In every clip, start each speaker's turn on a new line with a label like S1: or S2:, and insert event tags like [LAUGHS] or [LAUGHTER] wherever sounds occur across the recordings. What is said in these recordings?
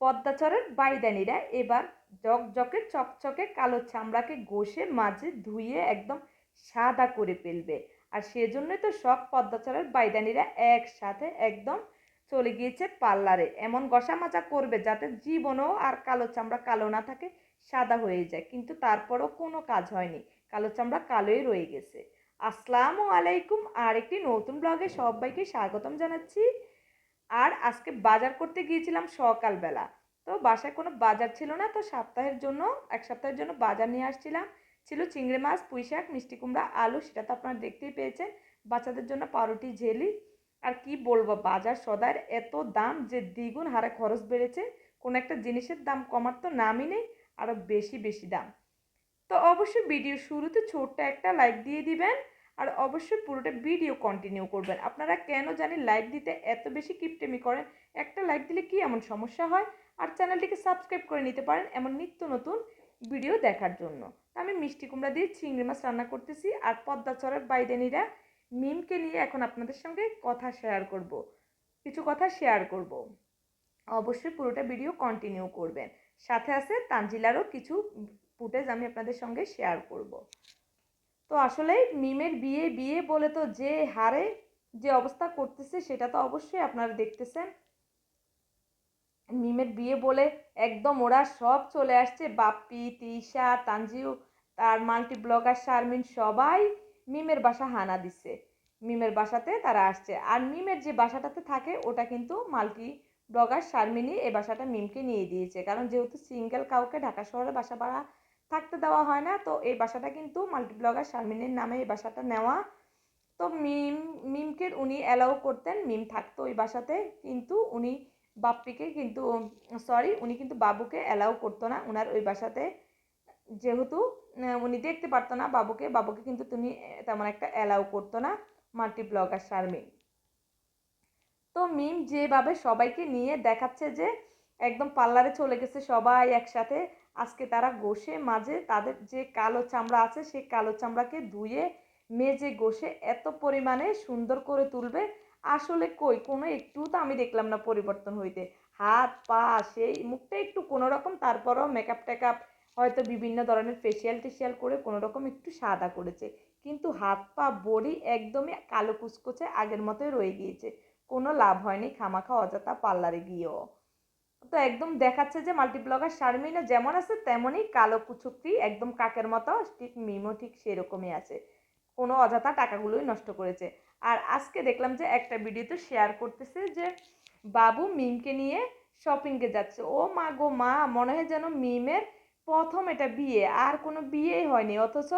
S1: পদ্মাচরের বাইদানিরা এবার জকজকে, চকচকে, কালো চামড়াকে ঘষে মাঝে ধুয়ে একদম সাদা করে ফেলবে। আর সেজন্যই তো সব পদ্মাচরের বাইদানিরা একসাথে একদম চলে গিয়েছে পার্লারে। এমন গসা মাজা করবে যাতে জীবনেও আর কালো চামড়া কালো না থাকে, সাদা হয়ে যায়। কিন্তু তারপরও কোনো কাজ হয়নি। কালো চামড়া কালোই রয়ে গেছে। আসসালামু আলাইকুম আর একটি নতুন ব্লগে সবাইকে স্বাগতম জানাচ্ছি। আর আজকে বাজার করতে গিয়েছিলাম সকালবেলা। তো বাসায় কোনো বাজার ছিল না, তো সপ্তাহের জন্য, এক সপ্তাহের জন্য বাজার নিয়ে আসছিলাম। ছিল চিংড়ি মাছ, পুঁই শাক, মিষ্টি কুমড়া, আলু, সেটা তো আপনারা দেখতেই পেয়েছেন। বাচ্চাদের জন্য পাউরুটি ঝেলি আর কি বলব, বাজার সদার এত দাম যে দ্বিগুণ হারে খরচ বেড়েছে। কোনো একটা জিনিসের দাম কমার তো নামই নেই আরও বেশি বেশি দাম। তো অবশ্যই ভিডিও শুরুতে ছোট্ট একটা লাইক দিয়ে দিবেন। আর অবশ্যই পুরোটা ভিডিও কন্টিনিউ করবেন। আপনারা কেন জানি লাইক দিতে এত বেশি কিপটেমি করেন। একটা লাইক দিলে কি এমন সমস্যা হয়? আর চ্যানেলটিকে সাবস্ক্রাইব করে নিতে পারেন এমন নিত্য নতুন ভিডিও দেখার জন্য। আমি মিষ্টি কুমড়া দিয়ে চিংড়ি মাছ রান্না করতেছি আর পদ্মাচরের বাইদেনিরা মিমকে নিয়ে এখন আপনাদের সঙ্গে কথা শেয়ার করব। কিছু কথা শেয়ার করব। অবশ্যই পুরোটা ভিডিও কন্টিনিউ করবেন। সাথে আছে তানজিলারও কিছু ফুটেজ আমি আপনাদের সঙ্গে শেয়ার করব। তো আসলে মিমের বিয়ে বিয়ে বলে তো যে হারে যে অবস্থা করতেছে সেটা তো অবশ্যই আপনারা দেখতেছেন। মিমের বিয়ে বলে একদম ওরা সব চলে আসছে, বাপ্পি, তিশা, তানজিউ, তার মাল্টি ব্লগার শারমিন সবাই মিমের বাসা হানা দিচ্ছে। মিমের বাসাতে তারা আসছে। আর মিমের যে বাসাটাতে থাকে ওটা কিন্তু মাল্টি ব্লগার শারমিনই এ বাসাটা মিমকে নিয়ে দিয়েছে। কারণ যেহেতু সিঙ্গেল কাউকে ঢাকা শহরে বাসা ভাড়া থাকতে দেওয়া হয় না। তো এই বাসাটা কিন্তু মাল্টি ব্লগার শারমিনের নামে এই বাসাটা নেওয়া। তো মিম মিমকে উনি অ্যালাউ করতেন, মিম থাকতো ওই বাসাতে। কিন্তু উনি বাপ্পিকে কিন্তু সরি উনি কিন্তু বাবুকে অ্যালাউ করতো না ওনার ওই বাসাতে। যেহেতু উনি দেখতে পারতো না বাবুকে বাবুকে কিন্তু তুমি তেমন একটা অ্যালাউ করতো না মাল্টি ব্লগার শারমিন তো মিম যেভাবে সবাইকে নিয়ে দেখাচ্ছে যে, একদম পার্লারে চলে গেছে সবাই একসাথে। আজকে তারা গোষে মাঝে তাদের যে কালো চামড়া আছে সেই কালো চামড়াকে ধুয়ে মেজে গোষে এত পরিমাণে সুন্দর করে তুলবে। আসলে কই? কোনো একটু তো আমি দেখলাম না পরিবর্তন হইতে। হাত, পা, সেই মুখটা একটু কোনো রকম, তারপরও মেকআপ টেকআপ হয়তো বিভিন্ন ধরনের ফেসিয়াল টেসিয়াল করে কোনো রকম একটু সাদা করেছে। কিন্তু হাত, পা, বডি একদমই কালো কুচকুচে আগের মতোই রয়ে গিয়েছে। কোনো লাভ হয়নি খামাখা অযথা পার্লারে গিয়েও। তো একদম দেখাচ্ছে যে মাল্টিপ্লগার শারমিনা যেমন আছে, তেমনই কালো কুচুকটি একদম কাকের মতো, ঠিক মিমও ঠিক সেরকমই আছে। কোনো অযথা টাকাগুলোই নষ্ট করেছে। আর আজকে দেখলাম যে একটা ভিডিওতে শেয়ার করতেছে যে বাবু মিমকে নিয়ে শপিংয়ে যাচ্ছে। ও মা গো, মা, মনে হয় যেন মিমের প্রথম এটা বিয়ে, আর কোনো বিয়েই হয়নি। অথচ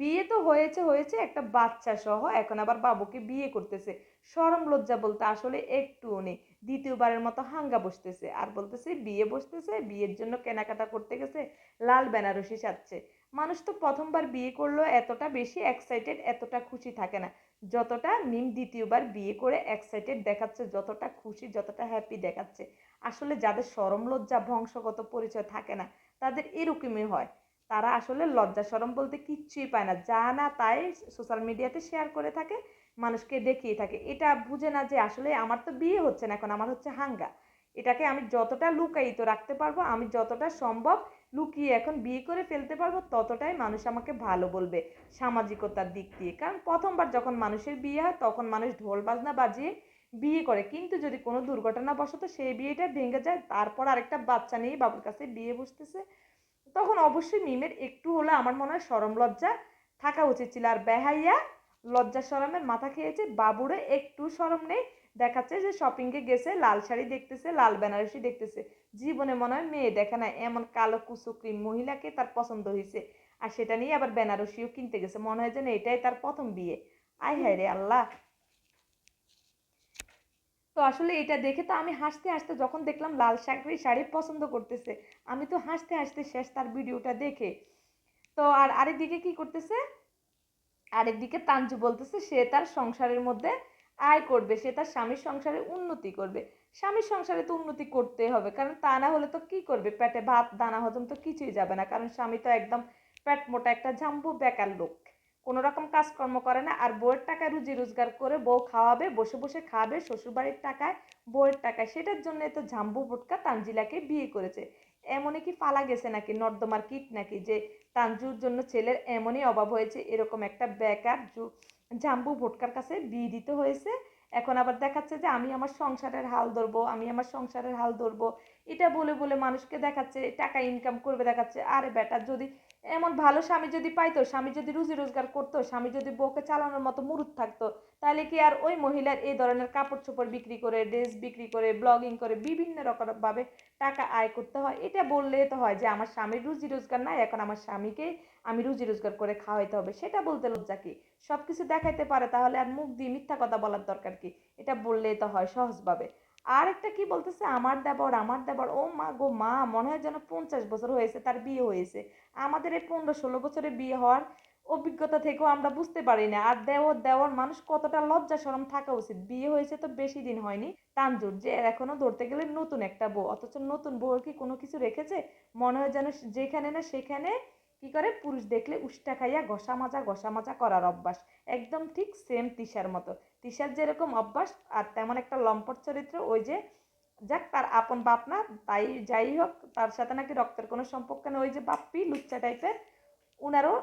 S1: বিয়ে তো হয়েছে হয়েছে একটা বাচ্চা সহ, এখন আবার বাবুকে বিয়ে করতেছে। সরম লজ্জা বলতে আসলে একটুও নেই। দ্বিতীয়বারের মতো হাঙ্গা বসতেছে। আর বলতেছে, বিয়ে বসতেছে, বিয়ের জন্য কেনাকাটা করতে গেছে, লাল বেনারসি চাচ্ছে মানুষ তো প্রথমবার বিয়ে করলেও এতটা বেশি এক্সাইটেড এতটা খুশি থাকে না। যতটা মিম দ্বিতীয়বার বিয়ে করে এক্সাইটেড দেখাচ্ছে, যতটা খুশি, যতটা হ্যাপি দেখাচ্ছে। আসলে যাদের সরম লজ্জা, বংশগত পরিচয় থাকে না, তাদের এরকমই হয়। তারা আসলে লজ্জা, সরম বলতে কিচ্ছুই পায় না। যা না তাই সোশ্যাল মিডিয়াতে শেয়ার করে থাকে। মানুষকে দেখিয়ে থাকে। এটা বুঝে না যে আসলে আমার তো বিয়ে হচ্ছে না, এখন আমার হচ্ছে হাঙ্গা। এটাকে আমি যতটা লুকায়িত রাখতে পারব, আমি যতটা সম্ভব লুকিয়ে এখন বিয়ে করে ফেলতে পারব, ততটাই মানুষ আমাকে ভালো বলবে সামাজিকতার দিক দিয়ে। কারণ প্রথমবার যখন মানুষের বিয়ে হয়, তখন মানুষ ঢোল বাজনা বাজিয়ে বিয়ে করে। কিন্তু যদি কোনো দুর্ঘটনা দুর্ঘটনাবশত সেই বিয়েটা ভেঙে যায়, তারপর আরেকটা বাচ্চা নিয়ে বাবুর কাছে বিয়ে বসতেছে, তখন অবশ্যই মিমের একটু হলে আমার মনে হয় সরম লজ্জা থাকা উচিত ছিল। আর বেহাইয়া লজ্জা সরমের মাথা খেয়েছে। বাবুরে একটু সরম নেই। দেখাচ্ছে যে শপিংয়ে গেছে, লাল শাড়ি দেখতেছে, লাল বেনারসি দেখতেছে। জীবনে মনে হয় মেয়ে দেখে না এমন কালো কুচুকরি মহিলাকে তার পছন্দ হয়েছে আর সেটা নিয়ে আবার বেনারসিও কিনতে গেছে। মনে হয় যেন এটাই তার প্রথম বিয়ে। আয় হায় রে আল্লাহ। তো আসলে এটা দেখে তো আমি হাসতে হাসতে যখন দেখলাম লাল শাকরি শাড়ি পছন্দ করতেছে, আমি তো হাসতে হাসতে শেষ তার ভিডিওটা দেখে। তো আর আরেকদিকে কি করতেছে? আরেকদিকে তাঞ্জু বলতেছে, সে তার সংসারের মধ্যে আয় করবে, সে তার স্বামীর সংসারে উন্নতি করবে। স্বামীর সংসারে তো উন্নতি করতে হবে, কারণ তা না হলে তো কি করবে? পেটে ভাত, দানা, হজম তো কিছুই যাবে না, কারণ স্বামী তো একদম পেট মোটা একটা ঝাম্বু বেকার লোক। কোনো রকম কাজকর্ম করে না, আর বউয়ের টাকায় রুজি রোজগার করে বউ খাওয়াবে, বসে বসে খাবে, শ্বশুরবাড়ির টাকায়, বউয়ের টাকায়। সেটার জন্য তো ঝাম্বু ভুটকা তানজিলাকে বিয়ে করেছে। এমনই কি পালা গেছে নাকি? নর্দমার কিট নাকি? যে তানজুর জন্য ছেলের এমনই অভাব হয়েছে, এরকম একটা বেকার জাম্বু ভোটকার কাছে বিয়ে দিতে হয়েছে। এখন আবার দেখাচ্ছে যে আমি আমার সংসারের হাল ধরবো, আমি আমার সংসারের হাল ধরবো। এটা বলে বলে মানুষকে দেখাচ্ছে, টাকা ইনকাম করবে দেখাচ্ছে। আরে বেটা, যদি এমন ভালো স্বামী যদি পাইতো, স্বামী যদি রুজি রোজগার করতো, স্বামী যদি বউকে চালানোর মতো মুরুদ থাকতো, তাহলে কি আর ওই মহিলার এই ধরনের কাপড় চোপড় বিক্রি করে, ড্রেস বিক্রি করে, ব্লগিং করে বিভিন্ন রকমভাবে টাকা আয় করতে হয়? এটা বললে তো হয় যে, আমার স্বামীর রুজি রোজগার নাই, এখন আমার স্বামীকেই আমি রুজি রোজগার করে খাওয়াইতে হবে। সেটা বলতে লজ্জা কি? সব কিছু দেখাইতে পারে তাহলে আর মুখ দিয়ে মিথ্যা কথা বলার দরকার কি? এটা বললেই তো হয় সহজভাবে। আর একটা কি বলতেছে? আমার দেবর আমার দেবর। ও মা গো, মা, মনে হয় যেন পঞ্চাশ বছর হয়েছে, তার বিয়ে হয়েছে। আমাদের এই পনেরো ষোলো বছরে বিয়ে হওয়ার অভিজ্ঞতা থেকেও আমরা বুঝতে পারি না। আর দেওর দেওয়ার মানুষ কতটা লজ্জা শরম থাকা উচিত? বিয়ে হয়েছে তো বেশি দিন হয়নি। তানজুর, যে এখনও ধরতে গেলে নতুন একটা বউ, অথচ নতুন বউর কি কোনো কিছু রেখেছে? মনে হয় যেন যেখানে না সেখানে কি করে? পুরুষ দেখলে উষ্টা খাইয়া ঘষা মাজা ঘষা মাজা করার অভ্যাস। একদম ঠিক সেম তিশার মতো। তিশার যেরকম অভ্যাস আর তেমন একটা লম্পট চরিত্র, ওই যে যাক, তার আপন বাপ না, তাই যাই হোক, তার সাথে নাকি রক্তের কোনো সম্পর্ক নেই। ওই যে বাপ্পি, লুচ্চা টাইপের, উনারও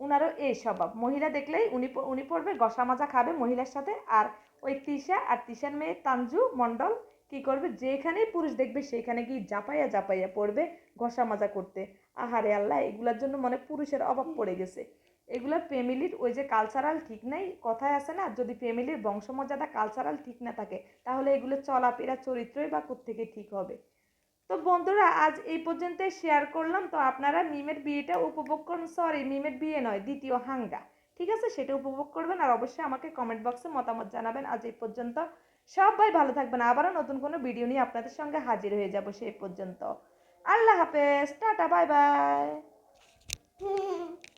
S1: উনারও এই স্বভাব। মহিলা দেখলেই উনি উনি পড়বে গসা মাজা খাবে মহিলার সাথে, আর ওই তিশা আর তিশার মেয়ে তানজু মণ্ডল কি করবে? যেখানেই পুরুষ দেখবে, সেখানে গিয়ে জাপাইয়া জাপাইয়া পড়বে ঘষা মাজা করতে। আহারে আল্লাহ, এগুলার জন্য মনে পুরুষের অভাব পড়ে গেছে। এগুলোর ফ্যামিলির ওই যে কালচারাল ঠিক নাই, কথায় আছে না, যদি ফ্যামিলির বংশমর্যাদা কালচারাল ঠিক না থাকে, তাহলে এগুলো চলাফেরা চরিত্রই বা থেকে ঠিক হবে? তো বন্ধুরা, আজ এই পর্যন্তই শেয়ার করলাম। তো আপনারা মিমের বিয়েটা উপভোগ করুন। সরি মিমের বিয়ে নয়, দ্বিতীয় হাঙ্গা ঠিক আছে? সেটা উপভোগ করবেন আর অবশ্যই আমাকে কমেন্ট বক্সে মতামত জানাবেন। আজ এই পর্যন্ত সবাই ভালো থাকবেন। আবারও নতুন কোনো ভিডিও নিয়ে আপনাদের সঙ্গে হাজির হয়ে যাব সেই পর্যন্ত। আল্লাহ হাফেজ। Tata bye bye [LAUGHS]